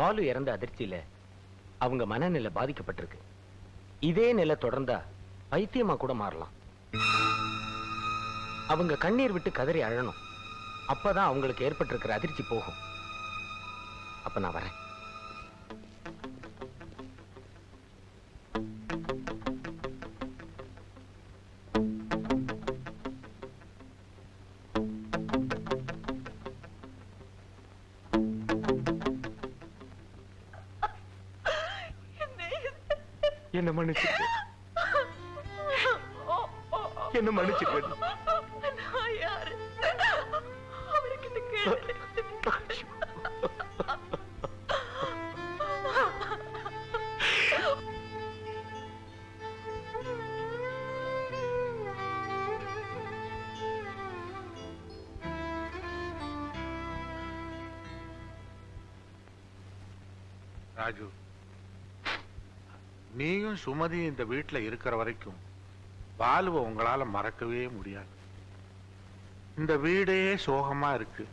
பாலு இறந்த அதிர்ச்சியில அவங்க மனநிலை பாதிக்கப்பட்டிருக்கு. இதே நிலை தொடர்ந்தா பைத்தியமா கூட மாறலாம். அவங்க கண்ணீர் விட்டு கதறி அழணும். அப்பதான் அவங்களுக்கு ஏற்பட்டிருக்கிற அதிர்ச்சி போகும். அப்ப நான் வரேன். என்ன மன்னிச்சிருக்க என்ன மன்னிச்சிருக்க நான் யாரு? அவர்கிட்ட கேளு ராஜு. நீயும் சுமதி இந்த வீட்டுல இருக்கிற வரைக்கும் பாலுவை உங்களால மறக்கவே முடியாது. இந்த வீடே சோகமா இருக்கு.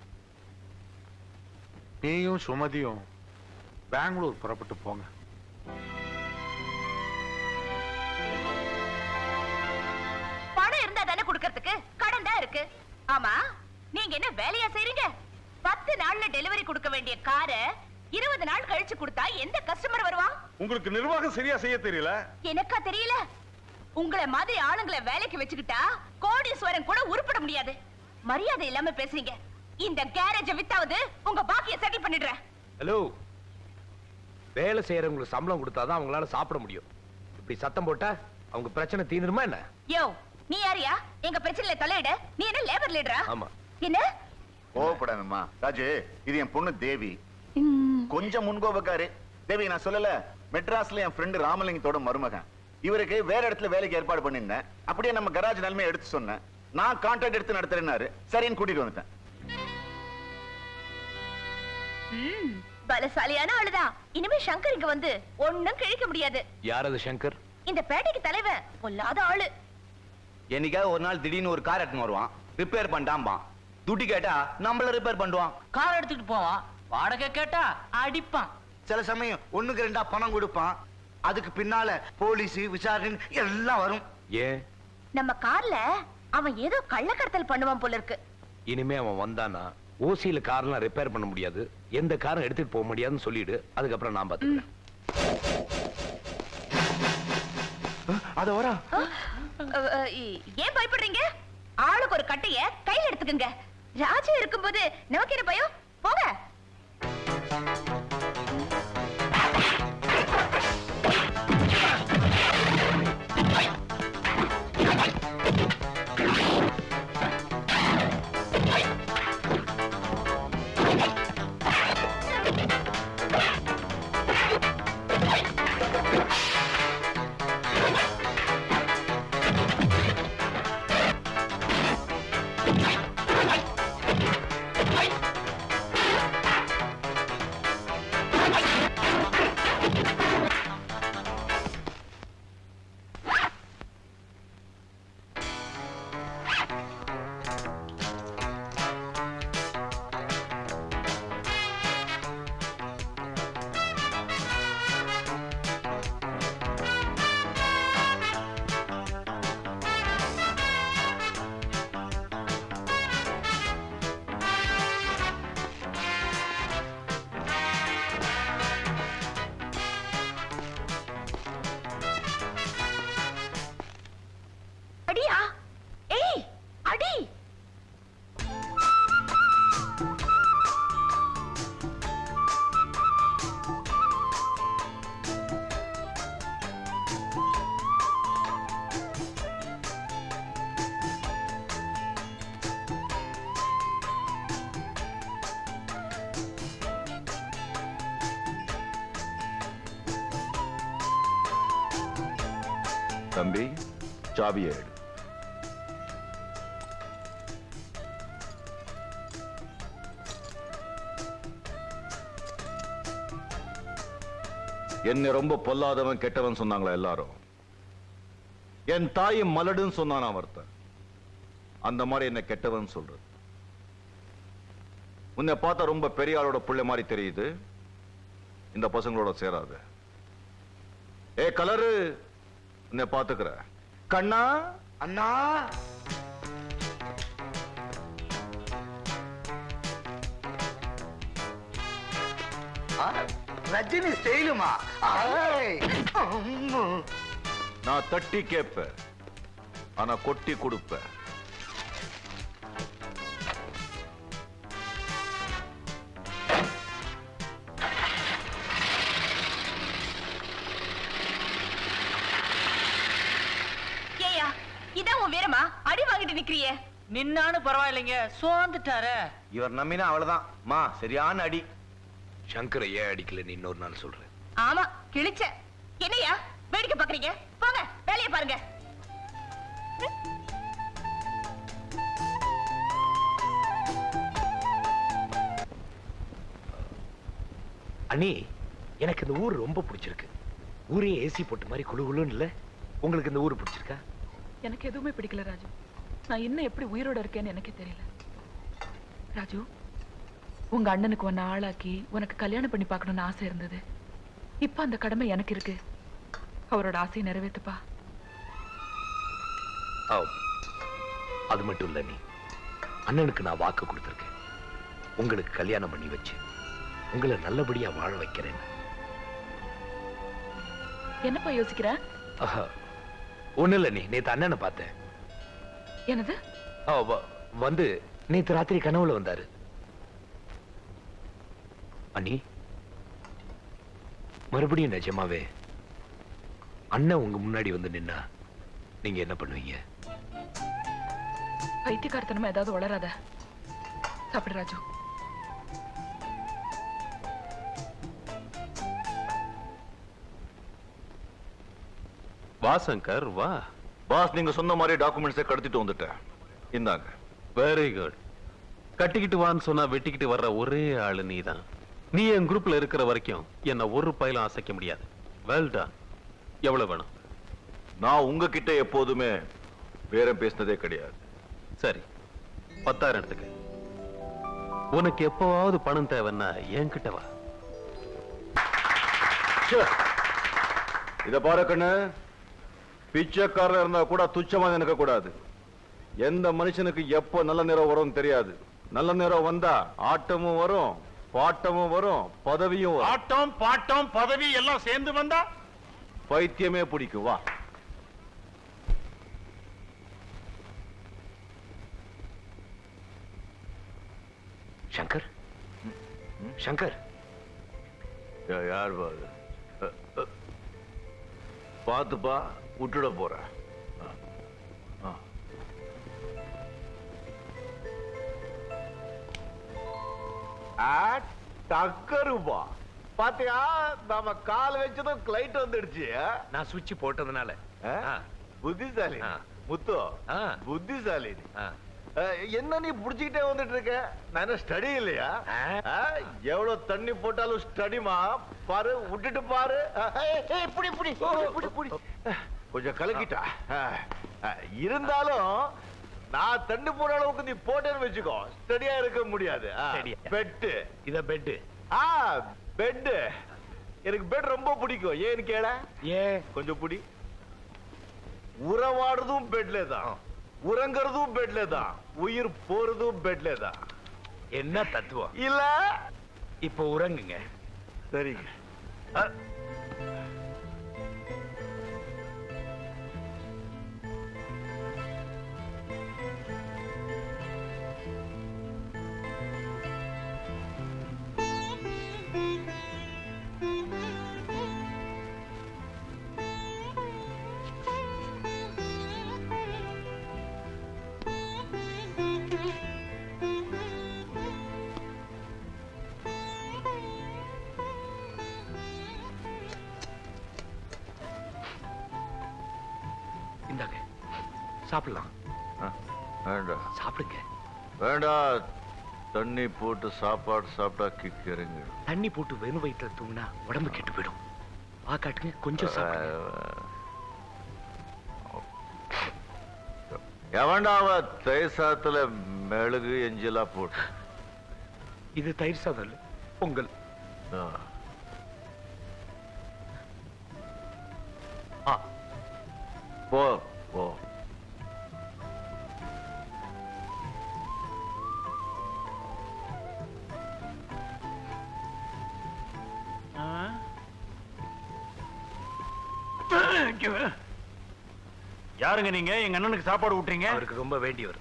நீயும் சுமதியும் பெங்களூர் புறப்பட்டு போங்க. பணம் இருந்தா தானே குடுக்கறதுக்கு? கடன் தான் இருக்கு. ஆமா நீங்க என்ன வேலையா செய்றீங்க? பத்து நாள்ல டெலிவரி கொடுக்க வேண்டிய காரை இருபது நாள் கழிச்சு கொடுத்தா எந்த கஸ்டமர் வருவான் உங்களுக்கு நிர்வாகம் சரியா செய்ய தெரியல? எனக்கா தெரியல. உங்கள மாதிரி ஆளுங்களை வேலைக்கு வச்சுக்கிட்டா கோடீஸ்வரன் கூட உருப்பட முடியாது. மரியாதை இல்லாம பேசுறீங்க. இந்த கேரேஜ வித்தாவது உங்க பாக்கிய செட்டில் பண்ணிடுறேன். ஹலோ வேலை செய்யறவங்களுக்கு சம்பளம் கொடுத்தாதான் அவங்களால சாப்பிட முடியும். இப்படி சத்தம் போட்டா அவங்க பிரச்சனை தீந்துருமா என்ன? யோ நீ யாரியா? எங்க பிரச்சனையில தலையிட. நீ என்ன லேபர் லீடரா ஆமா. என்ன? கோவப்படாதம்மா. ராஜு இது என் பொண்ணு தேவி. கொஞ்சம் முன்கோபக்காரு. தேவி நான் சொல்லல. மெட்ராஸ்ல என் ஃப்ரெண்டு ராமலிங்கத்தோட மருமகன். இவருக்கு வேற இடத்துல வேலைக்கு ஏற்பாடு பண்ணிருந்தேன் அப்படியே நம்ம கராஜ் நிலைமையை எடுத்து சொன்னேன். நான் கான்ட்ராக்ட் எடுத்து நடத்துறேன்னாரு. சரின்னு கூட்டிட்டு வந்துட்டேன். ம், பலசாலியான ஆளுதான் இனிமே சங்கர் இங்க வந்து ஒண்ணும் கிழிக்க முடியாது. யார் அது சங்கர்? இந்த பேட்டைக்கு தலைவன் பொல்லாத ஆளு. என்னைக்காவது ஒரு நாள் திடீர்னு ஒரு கார் எடுத்துன்னு வருவான். ரிப்பேர் பண்ணிட்டாம்பான் துட்டி கேட்டா நம்மள ரிப்பேர் பண்ணுவான். கார் எடுத்துட்டு போவான். வாடகை கேட்டா அடிப்பான். சில சமயம் ஒண்ணுக்கு ரெண்டா பணம் கொடுப்பான். அதுக்கு பின்னால போலீஸ் விசாரணை எல்லாம் வரும். ஏன்? நம்ம கார்ல அவன் ஏதோ கள்ளக்கடத்தல் பண்ணுவான் போல இருக்கு. இனிமே அவன் வந்தானா ஓசியில கார்லாம் ரிப்பேர் பண்ண முடியாது. எந்த காரும் எடுத்துட்டு போக முடியாதுன்னு சொல்லிடு. அதுக்கப்புறம் நான் பாத்துக்கிறேன் அத வரா. அஹ், அஹ், இ- ஏன் பயப்படுறீங்க? ஆளுக்கு ஒரு கட்டைய கையில எடுத்துக்கங்க. ராஜா இருக்கும்போது நமக்கு என்ன பயம்? போங்க. you தம்பி சாவியை எடு என்னை ரொம்ப பொல்லாதவன் கெட்டவன் சொன்னாங்களா எல்லாரும்? என் தாய் மலடுன்னு சொன்னான் ஒருத்தன். அந்த மாதிரி என்ன கெட்டவன் சொல்றது. உன்னை பார்த்தா ரொம்ப பெரிய ஆளோட பிள்ளை மாதிரி தெரியுது. இந்த பசங்களோட சேராத. ஏ கலரு! உன்னை பாத்துக்கிற? கண்ணா? அண்ணா? ரஜினி ஸ்டைலுமா? நான் தட்டி கேட்பேன் ஆனா கொட்டி கொடுப்பேன். அடி வாங்கிட்டு நிக்கிறியே? நின்னானு பரவாயில்லைங்க. சோர்ந்துட்டாரு. இவர் நம்பினா அவ்வளவுதான். மா சரியான அடி. சங்கரை ஏன் அடிக்கலன்னு இன்னொரு நாள் சொல்றேன் ஆமா கிழிச்ச. என்னையா வேடிக்கை பாக்குறீங்க? போங்க வேலையை பாருங்க. அண்ணி எனக்கு இந்த ஊர் ரொம்ப பிடிச்சிருக்கு. ஊரே ஏசி போட்ட மாதிரி குளு குளுன்னு இல்ல? உங்களுக்கு இந்த ஊர் பிடிச்சிருக்கா? எனக்கு எதுவுமே பிடிக்கல ராஜு. நான் இன்னும் எப்படி உயிரோட இருக்கேன்னு எனக்கே தெரியல. ராஜு உங்க அண்ணனுக்கு உன்னை ஆளாக்கி உனக்கு கல்யாணம் பண்ணி பார்க்கணும்னு ஆசை இருந்தது. இப்ப அந்த கடமை எனக்கு இருக்கு. அவரோட ஆசையை நிறைவேத்துப்பா. ஆ, அது மட்டும் இல்ல நீ. அண்ணனுக்கு நான் வாக்கு கொடுத்துருக்கேன். உங்களுக்கு கல்யாணம் பண்ணி வச்சு உங்களை நல்லபடியா வாழ வைக்கிறேன். என்னப்பா யோசிக்கிற? ஒண்ணு இல்ல நீ. நேத்து அண்ணனை பார்த்தேன். என்னது? வந்து நேத்து ராத்திரி கனவுல வந்தாரு. அண்ணி மறுபடியும் நிஜமாவே அண்ணன் உங்க முன்னாடி வந்து நின்னா நீங்க என்ன பண்ணுவீங்க? பைத்தியக்காரத்தனமா ஏதாவது வளராத. சாப்பிடு ராஜு. வா சங்கர் வா. பாஸ் நீங்க சொன்ன மாதிரி டாக்குமெண்ட்ஸை கடத்திட்டு வந்துட்டேன். இந்தாங்க. வெரி குட் கட்டிக்கிட்டு வான்னு சொன்னா வெட்டிக்கிட்டு வர்ற ஒரே ஆளு நீதான். நீ என் குரூப்ல இருக்கிற வரைக்கும் என்ன ஒரு பயிலும் அசைக்க முடியாது. வெல் டன் எவ்வளவு வேணும்? நான் உங்ககிட்ட எப்போதுமே பேரம் பேசினதே கிடையாது. சரி. பத்தாயிரம் எடுத்துக்க. உனக்கு எப்பவாவது பணம் தேவைன்னா என்கிட்ட வா. இத பாரு கண்ணு. பிச்சைக்காரர் இருந்தா கூட துச்சமா நினைக்க கூடாது. எந்த மனுஷனுக்கு எப்போ நல்ல நேரம் வரும்னு தெரியாது. நல்ல நேரம் வந்தா ஆட்டமும் வரும் பாட்டமும் வரும் பதவியும் வரும். ஆட்டம் பாட்டம் பதவி எல்லாம் சேர்ந்து வந்தா பைத்தியமே பிடிக்கும். வா. சங்கர்? சங்கர்? யார் அ. பாத்துப்பா விட்டுட போற. டக்கருப்பா பாத்தியா நாம கால் வச்சதும் கிளைட் வந்துடுச்சு? நான் சுவிட்ச் போட்டதுனால. புத்திசாலி. முத்து. புத்திசாலி என்ன நீ புடிச்சுக்கிட்டே வந்துட்டு இருக்க நான் ஸ்டடி இல்லையா? எவ்வளவு தண்ணி போட்டாலும் ஸ்டடிமா பாரு விட்டுட்டு பாரு. ஆ, ஏய், ஏய், புடி, புடி, புடி, புடி, புடி. கொஞ்சம் கலக்கிட்டா. இருந்தாலும் நான் தண்ணி போற அளவுக்கு நீ போட்டேன்னு வச்சுக்கோ. ஸ்டடியா இருக்க முடியாது. பெட்டு இத பெட் ஆ பெட் எனக்கு பெட் ரொம்ப பிடிக்கும். ஏன்னு கேள. ஏன் கொஞ்சம் புடி. உறவாடுறதும் பெட்ல தான். உறங்குறதும் பெட்ல தான். உயிர் போறதும் பெட்ல தான். என்ன தத்துவம்? இல்ல. இப்போ உறங்குங்க. சரிங்க. சாப்பிடலாம். வேண்டாம் சாப்பிடுங்க. வேண்டாம் தண்ணி போட்டு சாப்பாடு சாப்பிட்டா கிக் இறங்கு. தண்ணி போட்டு வெறும் வயிற்றுல தூங்கினா உடம்பு கெட்டு போயிடும். வா காட்டுங்க கொஞ்சம் சாப்பிடுங்க. எவன்டா அவ தயிர் சாத்துல மெழுகு எஞ்சலா போட்டு இது தயிர் சாதம் இல்ல, பொங்கல். ஆ. யாருங்க நீங்க? எங்க அண்ணனுக்கு சாப்பாடு ஊட்டுறீங்க? அவருக்கு ரொம்ப வேண்டியவர்.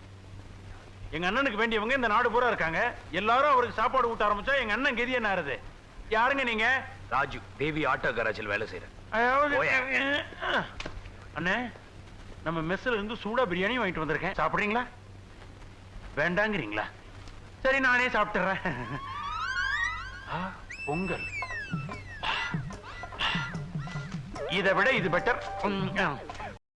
எங்க அண்ணனுக்கு வேண்டியவங்க இந்த நாடு பூரா இருக்காங்க. எல்லாரும் அவருக்கு சாப்பாடு ஊட்ட ஆரம்பிச்சா எங்க அண்ணன் கெதி என்ன ஆறுது யாருங்க நீங்க? ராஜு தேவி ஆட்டோ கராஜில் வேலை செய்யறேன். அண்ணே நம்ம மெஸ்ல இருந்து சூடா பிரியாணி வாங்கிட்டு வந்திருக்கேன். சாப்பிடுறீங்களா? வேண்டாங்கிறீங்களா? சரி நானே சாப்பிட்டுறேன். பொங்கல். இதை விட இது பெட்டர்